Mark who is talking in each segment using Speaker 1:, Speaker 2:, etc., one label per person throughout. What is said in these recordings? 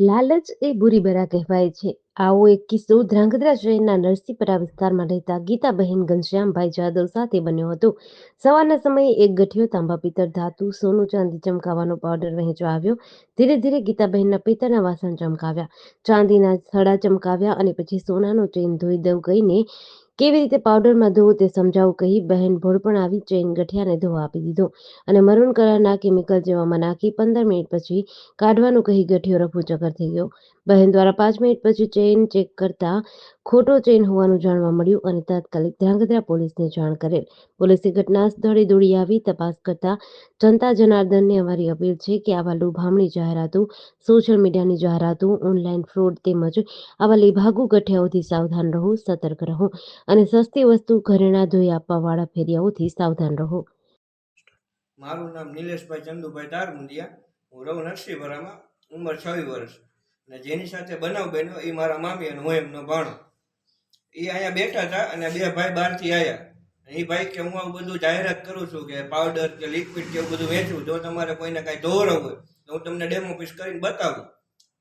Speaker 1: લાલચ એ બુરી બરા કહેવાય છે. આવો એક કિસ્સો ધ્રાંગધ્રા શહેરના નરસિંહપરા વિસ્તારમાં રહેતા ગીતાબહેન ઘનશ્યામભાઈ જાદવ સાથે બન્યો હતો. સવારના સમયે એક ગઠિયો તાંબા પિત્તળ ધાતુ, સોનું ચાંદી ચમકાવવાનો પાવડર વહેંચવા આવ્યો. ધીરે ધીરે ગીતાબહેનના પિત્તળના વાસણ ચમકાવ્યા. ચાંદીના થડા ચમકાવ્યા અને પછી સોનાનો ચેન ધોઈ દઉં કહીને કેવી રીતે પાવડરમાં ધોવો તે સમજાવું કહી બહેન ભોળપણ આવી ચેન ગઠિયાને ધોવા આપી દીધો અને મરૂન કલરના કેમિકલ જેવામાં નાખી પંદર મિનિટ પછી કાઢવાનું કહી ગઠિયો ચકર થઈ ગયો. બહેન દ્વારા પાંચ મિનિટ પછી ચેન ચેક કરતા ખોટો ચેન હોવાનું જાણવા મળ્યું અને તાત્કાલિક ધ્રાંગધ્રા પોલીસને જાણ કરેલ. પોલીસે ઘટના સ્થળે દોડી આવી તપાસ કરતા જનતા જનાર્દનને અમારી અપીલ છે કે આવા લુભામણી જાહેરાતો, સોશિયલ મીડિયાની જાહેરાતો, ઓનલાઈન ફ્રોડ તેમજ આવા લીભાગુ ગઠિયાઓથી સાવધાન રહો, સતર્ક રહો અને સસ્તી વસ્તુ ઘરેણા ધોઈ આપવાવાળા ફેરિયાઓથી સાવધાન રહો.
Speaker 2: મારું નામ નિલેશભાઈ ચંદુભાઈ તારમુંડિયા હું રહું નરસિંહપરામાં. ઉંમર છવ્વીસ વર્ષ. અને જેની સાથે બનાવ બન્યો એ મારા મામી અને હું એમનો ભાણો. એ અહીંયા બેઠા હતા અને બે ભાઈ બહારથી આવ્યા એ ભાઈ કે, હું આવું બધું જાહેરાત કરું છું કે પાવડર કે લિક્વિડ કે એવું બધું વેચું જો તમારે કોઈને કાંઈ ધોવરવ હોય, તો હું તમને ડેમો પીસ કરીને બતાવું.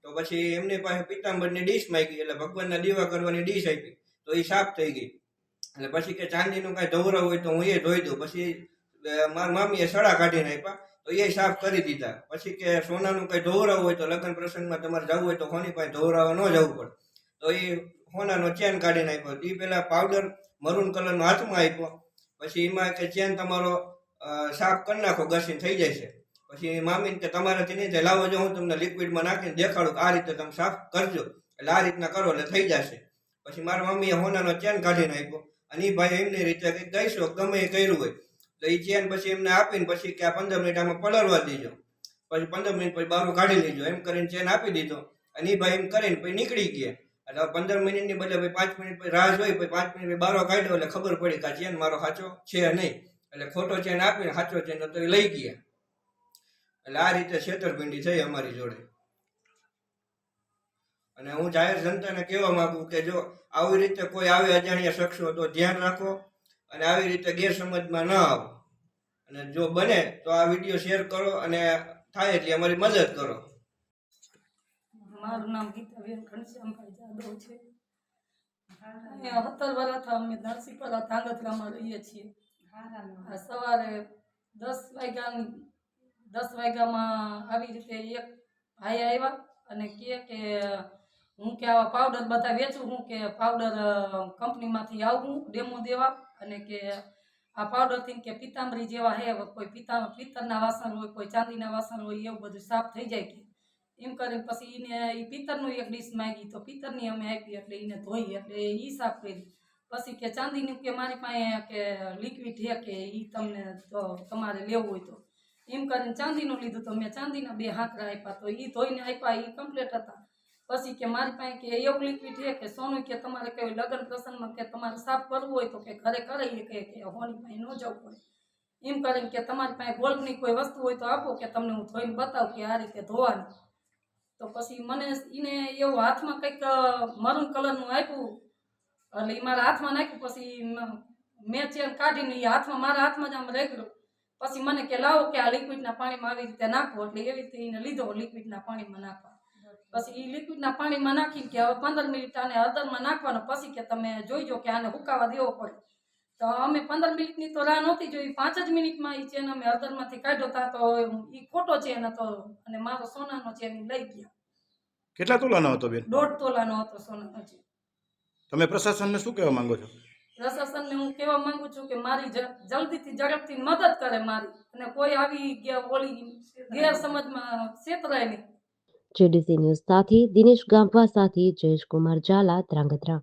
Speaker 2: તો પછી એમની પાસે પિત્તાંબરની ડીશ માગી, એટલે ભગવાનના દીવા કરવાની ડીશ આપી. તો એ સાફ થઈ ગઈ. એટલે પછી કે, ચાંદીનું કાંઈ ધોવરવ હોય તો હું એ ધોઈ દઉં. પછી મારા મામીએ સડા કાઢીને આપ્યા. તો એ સાફ કરી દીધા. પછી કે, સોનાનું કંઈ ધોવરાવું હોય તો લગ્ન પ્રસંગમાં તમારે જવું હોય તો કોની પાસે ધોવરાવા ન જવું પડે. તો એ સોનાનો ચેન કાઢીને આપ્યો. એ પહેલાં પાવડર મરૂન કલરનો હાથમાં આપ્યો. પછી એમાં કે ચેન તમારો સાફ કરી નાખો, ઘસીને થઈ જાય છે. પછી મામીને કે તમારાથી નહીં લાવો જો હું તમને લિક્વિડમાં નાખીને દેખાડું કે આ રીતે તમે સાફ કરજો. એટલે આ રીતના કરો એટલે થઈ જશે. પછી મારા મમ્મીએ હોનાનો ચેન કાઢીને આપ્યો. અને એ ભાઈ એમની રીતે કંઈક ગઈશો ગમે એ કર્યું હોય. તો એ ચેન પછી એમને આપીને પછી કે આ પંદર મિનિટ આમાં પલળવા દેજો. પછી પંદર મિનિટ પછી બારું કાઢી લેજો. એમ કરીને ચેન આપી દીધો. અને એ ભાઈ એમ કરીને પછી નીકળી ગયા. એટલે પંદર મિનિટની બદલે ભાઈ પાંચ મિનિટ પછી રાહ જોઈ, પછી પાંચ મિનિટ બારો કાઢ્યો એટલે ખબર પડી કે ચેન મારો સાચો છે નહીં. એટલે ખોટો ચેન આપીને સાચો ચેન તો એ લઈ ગયા. એટલે આ રીતે છેતરપિંડી થઈ અમારી જોડે. અને હું જાહેર જનતાને કહેવા માંગુ કે જો આવી રીતે કોઈ આવે અજાણ્યા શખ્સો તો ધ્યાન રાખો અને આવી રીતે ગેરસમજમાં ન આવો. અને જો બને તો આ વીડિયો શેર કરો અને થાય એટલી અમારી મદદ કરો.
Speaker 3: મારું નામ ગીતાબેન ઘનશ્યામભાઈ જાદવ છે. અહીંયા સત્તર વર્ષથી અમે નરસિંહપરા ધાંગધ્રામાં રહીએ છીએ. સવારે દસ વાગ્યાની, દસ વાગ્યામાં આવી રીતે એક ભાઈ આવ્યા અને કહે કે હું કે આવા પાવડર બધા વેચું હું કે પાવડર કંપનીમાંથી આવું, ડેમો દેવા અને કે આ પાવડરથી કે પિતાંબરી જેવા હે, કોઈ પિતા પિત્તરના વાસણ હોય, કોઈ ચાંદીના વાસણ હોય, એવું બધું સાફ થઈ જાય કે. એમ કરીને પછી એને એ પિત્તરનું એક ડીશ માગી. તો પિત્તરની અમે આપી એટલે એને ધોઈ એટલે એ સાફ કરી પછી કે ચાંદીનું કે મારી પાસે કે લિક્વિડ છે કે એ તમને તો તમારે લેવું હોય તો. એમ કરીને ચાંદીનું લીધું તો મેં ચાંદીના બે હાંકરા આપ્યા તો એ ધોઈને આપ્યા એ કમ્પ્લીટ હતા. પછી કે મારી પાસે કે એવું લિક્વિડ છે કે સોનું કે તમારે કઈ લગ્ન પ્રસંગમાં કે તમારે સાફ કરવું હોય તો કે ઘરે કરાવીએ કે કે હોની પાસે ન જવું પડે. એમ કરીને કે તમારી પાસે ગોલ્ડની કોઈ વસ્તુ હોય તો આપો કે તમને હું ધોઈને બતાવું કે આ રીતે ધોવાનું. તો પછી મને એને એવું હાથમાં કંઈક મરૂન કલરનું આપ્યું. એટલે એ મારા હાથમાં નાખ્યું, પછી મેં ચેન કાઢીને એ હાથમાં, મારા હાથમાં જ આમ રહી પછી મને કે, લાવો કે આ લિક્વિડના પાણીમાં આવી રીતે નાખો. એટલે એવી રીતે એને લીધો લિક્વિડના પાણીમાં નાખવા. પછી એ લિક્વિડના પાણીમાં નાખીને કે હવે પંદર મિનિટ આને હળદરમાં નાખવાનો. પછી કે તમે જોઈજો કે આને હુકાવા દેવો પડે. તો અમે પંદર મિનિટની તો રાહ નહોતી જોઈ. પાંચ જ મિનિટમાં એ ચેન અમે હળદરમાંથી કાઢ્યો હતા તો એ ખોટો ચેન હતો અને મારો સોનાનો ચેન લઈ ગયા.
Speaker 4: કેટલા તોલાનો હતો બેન?
Speaker 3: દોઢ તોલાનો હતો સોનાનો ચેન
Speaker 4: તમે પ્રશાસનને શું કહેવા માંગો છો?
Speaker 3: પ્રશાસનને હું કહેવા માંગુ છું કે મારી જલ્દીથી ઝડપથી મદદ કરે મારી. અને કોઈ આવી ગયા ઓલી ગેરસમજમાં છેતરાય નહીં.
Speaker 1: જેડીસી ન્યૂઝ સાથે દિનેશ ગામવા સાથે જયેશ કુમાર ઝાલા ધ્રાંગધ્રા.